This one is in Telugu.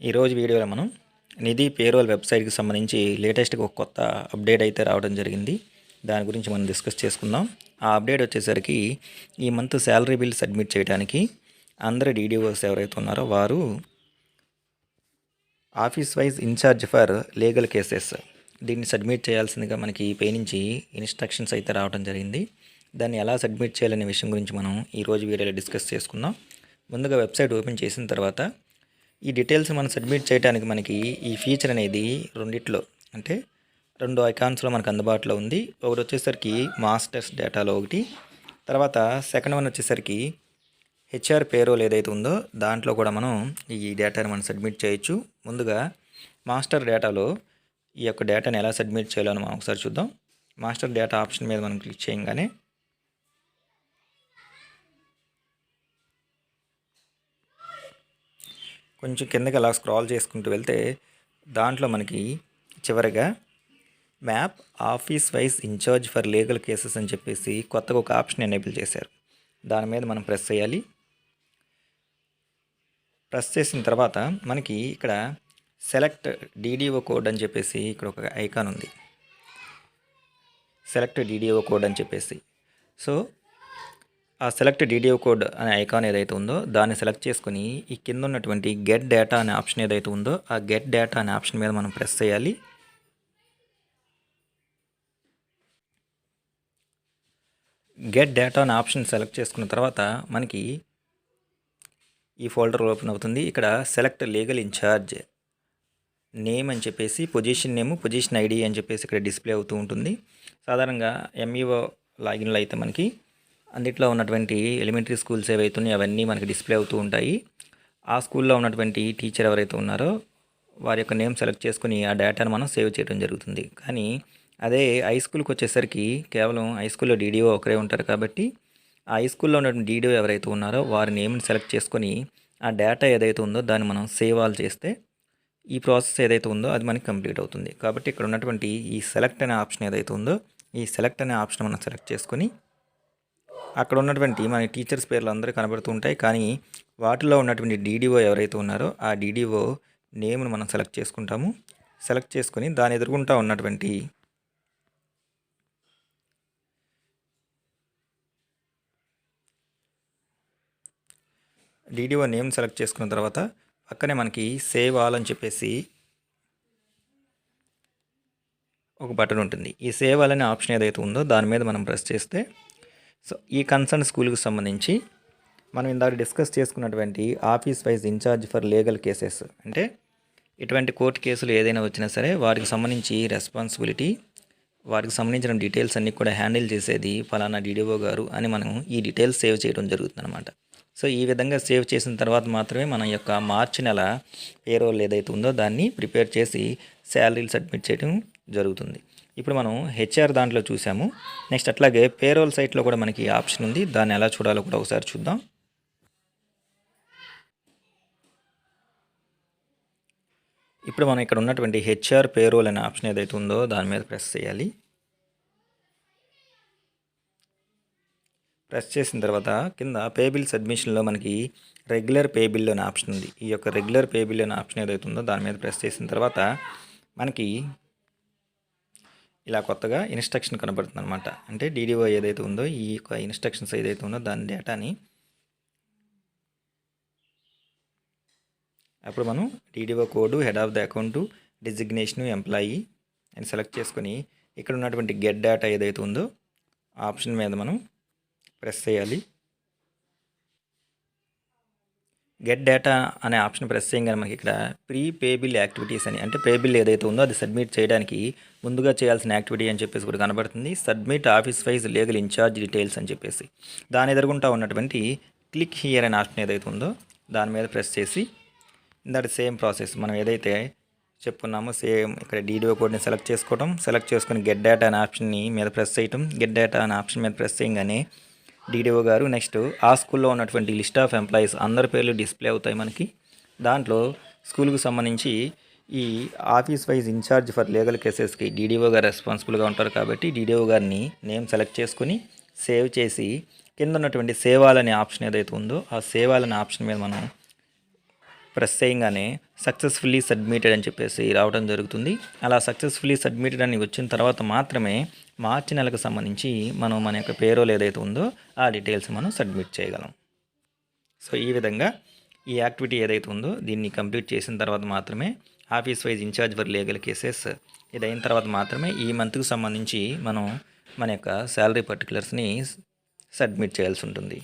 ఈరోజు వీడియోలో మనం నిధి పేరోల్ వెబ్సైట్కి సంబంధించి లేటెస్ట్గా ఒక కొత్త అప్డేట్ అయితే రావడం జరిగింది. దాని గురించి మనం డిస్కస్ చేసుకుందాం. ఆ అప్డేట్ వచ్చేసరికి ఈ మంత్ శాలరీ బిల్ సబ్మిట్ చేయడానికి అందరు డీడీఓస్ ఎవరైతే ఉన్నారో వారు office wise incharge for legal cases దీన్ని సబ్మిట్ చేయాల్సిందిగా మనకి పై నుంచి ఇన్స్ట్రక్షన్స్ అయితే రావడం జరిగింది. దాన్ని ఎలా సబ్మిట్ చేయాలనే విషయం గురించి మనం ఈరోజు వీడియోలో డిస్కస్ చేసుకుందాం. ముందుగా వెబ్సైట్ ఓపెన్ చేసిన తర్వాత ఈ డీటెయిల్స్ మనం సబ్మిట్ చేయడానికి మనకి ఈ ఫీచర్ అనేది రెండిట్లో అంటే రెండు ఐకాన్స్లో మనకు అందుబాటులో ఉంది. ఒకటి వచ్చేసరికి మాస్టర్స్ డేటాలో ఒకటి. తర్వాత సెకండ్ వన్ వచ్చేసరికి హెచ్ఆర్ పేరోల్ ఏదైతే ఉందో దాంట్లో కూడా మనం ఈ డేటాని మనం సబ్మిట్ చేయొచ్చు. ముందుగా మాస్టర్ డేటాలో ఈ యొక్క డేటాని ఎలా సబ్మిట్ చేయాలో మనం ఒకసారి చూద్దాం. మాస్టర్ డేటా ఆప్షన్ మీద మనం క్లిక్ చేయగానే కొంచెం కిందకి అలా స్క్రాల్ చేసుకుంటూ వెళ్తే దాంట్లో మనకి చివరిగా map office wise incharge for legal cases అని చెప్పేసి కొత్తగా ఒక ఆప్షన్ ఎనేబుల్ చేశారు. దాని మీద మనం ప్రెస్ చేయాలి. ప్రెస్ చేసిన తర్వాత మనకి ఇక్కడ సెలెక్ట్ డీడీఓ కోడ్ అని చెప్పేసి ఇక్కడ ఒక ఐకాన్ ఉంది. సెలెక్ట్ డీడీఓ కోడ్ అని చెప్పేసి. సో ఆ సెలెక్ట్ డీడీఓ కోడ్ అనే ఐకాన్ ఏదైతే ఉందో దాన్ని సెలెక్ట్ చేసుకుని ఈ కింద ఉన్నటువంటి గెట్ డేటా అనే ఆప్షన్ ఏదైతే ఉందో ఆ గెట్ డేటా అనే ఆప్షన్ మీద మనం ప్రెస్ చేయాలి. గెట్ డేటా అనే ఆప్షన్ సెలెక్ట్ చేసుకున్న తర్వాత మనకి ఈ ఫోల్డర్ ఓపెన్ అవుతుంది. ఇక్కడ సెలెక్ట్ లీగల్ ఇన్ఛార్జ్ నేమ్ అని చెప్పేసి పొజిషన్ నేమ్ పొజిషన్ ఐడి అని చెప్పేసి ఇక్కడ డిస్ప్లే అవుతూ ఉంటుంది. సాధారణంగా ఎంఈఓ లాగిన్లో అయితే మనకి అన్నిట్లో ఉన్నటువంటి ఎలిమెంటరీ స్కూల్స్ ఏవైతే ఉన్నాయో అవన్నీ మనకి డిస్ప్లే అవుతూ ఉంటాయి. ఆ స్కూల్లో ఉన్నటువంటి టీచర్ ఎవరైతే ఉన్నారో వారి యొక్క నేమ్ సెలెక్ట్ చేసుకుని ఆ డేటాను మనం సేవ్ చేయడం జరుగుతుంది. కానీ అదే హై స్కూల్కి వచ్చేసరికి కేవలం హై స్కూల్లో డీడీఓ ఒకరే ఉంటారు కాబట్టి ఆ హై స్కూల్లో ఉన్నటువంటి డీడీఓ ఎవరైతే ఉన్నారో వారి నేమ్ని సెలెక్ట్ చేసుకొని ఆ డేటా ఏదైతే ఉందో దాన్ని మనం సేవ్ ఆల్ చేస్తే ఈ ప్రాసెస్ ఏదైతే ఉందో అది మనకి కంప్లీట్ అవుతుంది. కాబట్టి ఇక్కడ ఉన్నటువంటి ఈ సెలెక్ట్ అనే ఆప్షన్ ఏదైతే ఉందో ఈ సెలెక్ట్ అనే ఆప్షన్ మనం సెలెక్ట్ చేసుకొని అక్కడ ఉన్నటువంటి మన టీచర్స్ పేర్లు అందరూ కనబడుతూ ఉంటాయి. కానీ వాటిలో ఉన్నటువంటి డీడీఓ ఎవరైతే ఉన్నారో ఆ డీడీఓ నేమ్ను మనం సెలెక్ట్ చేసుకుంటాము. సెలెక్ట్ చేసుకొని దాని ఎదుర్కొంటా ఉన్నటువంటి డీడీఓ నేమ్ సెలెక్ట్ చేసుకున్న తర్వాత పక్కనే మనకి సేవ్ ఆల్ అని చెప్పేసి ఒక బటన్ ఉంటుంది. ఈ సేవ్ ఆల్ అనే ఆప్షన్ ఏదైతే ఉందో దాని మీద మనం ప్రెస్ చేస్తే సో ఈ కన్సర్న్ స్కూల్కి సంబంధించి మనం ఇందాక డిస్కస్ చేసుకున్నటువంటి office wise incharge for legal cases అంటే ఇటువంటి కోర్టు కేసులు ఏదైనా వచ్చినా సరే వారికి సంబంధించి రెస్పాన్సిబిలిటీ వారికి సంబంధించిన డీటెయిల్స్ అన్నీ కూడా హ్యాండిల్ చేసేది ఫలానా డీడీఓ గారు అని మనం ఈ డీటెయిల్స్ సేవ్ చేయడం జరుగుతుంది అనమాట సో ఈ విధంగా సేవ్ చేసిన తర్వాత మాత్రమే మన యొక్క మార్చి నెల పేరోల్ ఏదైతే ఉందో దాన్ని ప్రిపేర్ చేసి శాలరీలు సబ్మిట్ చేయడం జరుగుతుంది. ఇప్పుడు మనం హెచ్ఆర్ దాంట్లో చూసాము. నెక్స్ట్ అట్లాగే పేరోల్ సైట్లో కూడా మనకి ఆప్షన్ ఉంది. దాన్ని ఎలా చూడాలో కూడా ఒకసారి చూద్దాం. ఇప్పుడు మనం ఇక్కడ ఉన్నటువంటి హెచ్ఆర్ పేరోల్ అనే ఆప్షన్ ఏదైతే ఉందో దాని మీద ప్రెస్ చేయాలి. ప్రెస్ చేసిన తర్వాత కింద పే బిల్ సబ్మిషన్లో మనకి రెగ్యులర్ పే బిల్ అనే ఆప్షన్ ఉంది. ఈ యొక్క రెగ్యులర్ పే బిల్ అనే ఆప్షన్ ఏదైతే ఉందో దాని మీద ప్రెస్ చేసిన తర్వాత మనకి ఇలా కొత్తగా ఇన్స్ట్రక్షన్ కనబడుతుంది అనమాట అంటే డీడీఓ ఏదైతే ఉందో ఈ యొక్క ఇన్స్ట్రక్షన్స్ ఏదైతే ఉందో దాని డేటాని అప్పుడు మనం DDO code head of the account designation employee అని సెలెక్ట్ చేసుకొని ఇక్కడ ఉన్నటువంటి గెట్ డేటా ఏదైతే ఉందో ఆప్షన్ మీద మనం ప్రెస్ చేయాలి. గెట్ డేటా అనే ఆప్షన్ ప్రెస్ చేయగానే మనకి ఇక్కడ ప్రీ పే బిల్ యాక్టివిటీస్ అని అంటే పే బిల్ ఏదైతే ఉందో అది సబ్మిట్ చేయడానికి ముందుగా చేయాల్సిన యాక్టివిటీ అని చెప్పేసి కూడా కనబడుతుంది. Submit office wise legal incharge details అని చెప్పేసి. దాని ఎదురుగుంటా ఉన్నటువంటి క్లిక్ హియర్ అనే ఆప్షన్ ఏదైతే ఉందో దాని మీద ప్రెస్ చేసి దట్ సేమ్ ప్రాసెస్ మనం ఏదైతే చెప్పుకున్నామో సేమ్ ఇక్కడ డీడీఓ కోడ్ని సెలెక్ట్ చేసుకోవడం సెలెక్ట్ చేసుకుని గెట్ డేటా అనే ఆప్షన్ని మీద ప్రెస్ చేయటం గెట్ డేటా అనే ఆప్షన్ మీద ప్రెస్ చేయగానే డీడీఓ గారు నెక్స్ట్ ఆ స్కూల్లో ఉన్నటువంటి లిస్ట్ ఆఫ్ ఎంప్లాయీస్ అందరి పేర్లు డిస్ప్లే అవుతాయి మనకి. దాంట్లో స్కూల్కి సంబంధించి ఈ office wise incharge for legal కేసెస్కి DDO గారు రెస్పాన్సిబుల్గా ఉంటారు కాబట్టి డీడీఓ గారిని నేమ్ సెలెక్ట్ చేసుకుని సేవ్ చేసి కింద ఉన్నటువంటి సేవాలనే ఆప్షన్ ఏదైతే ఉందో ఆ సేవాలనే ఆప్షన్ మీద మనం ప్రెస్ చేయగానే సక్సెస్ఫుల్లీ సబ్మిటెడ్ అని చెప్పేసి రావడం జరుగుతుంది. అలా సక్సెస్ఫుల్లీ సబ్మిటెడ్ అని వచ్చిన తర్వాత మాత్రమే మార్చి నెలకు సంబంధించి మనం మన యొక్క పేరోల్ ఏదైతే ఉందో ఆ డీటెయిల్స్ మనం సబ్మిట్ చేయగలం. సో ఈ విధంగా ఈ యాక్టివిటీ ఏదైతే ఉందో దీన్ని కంప్లీట్ చేసిన తర్వాత మాత్రమే office wise incharge for legal cases ఇది అయిన తర్వాత మాత్రమే ఈ మంత్కి సంబంధించి మనం మన యొక్క శాలరీ పర్టికులర్స్ని సబ్మిట్ చేయాల్సి ఉంటుంది.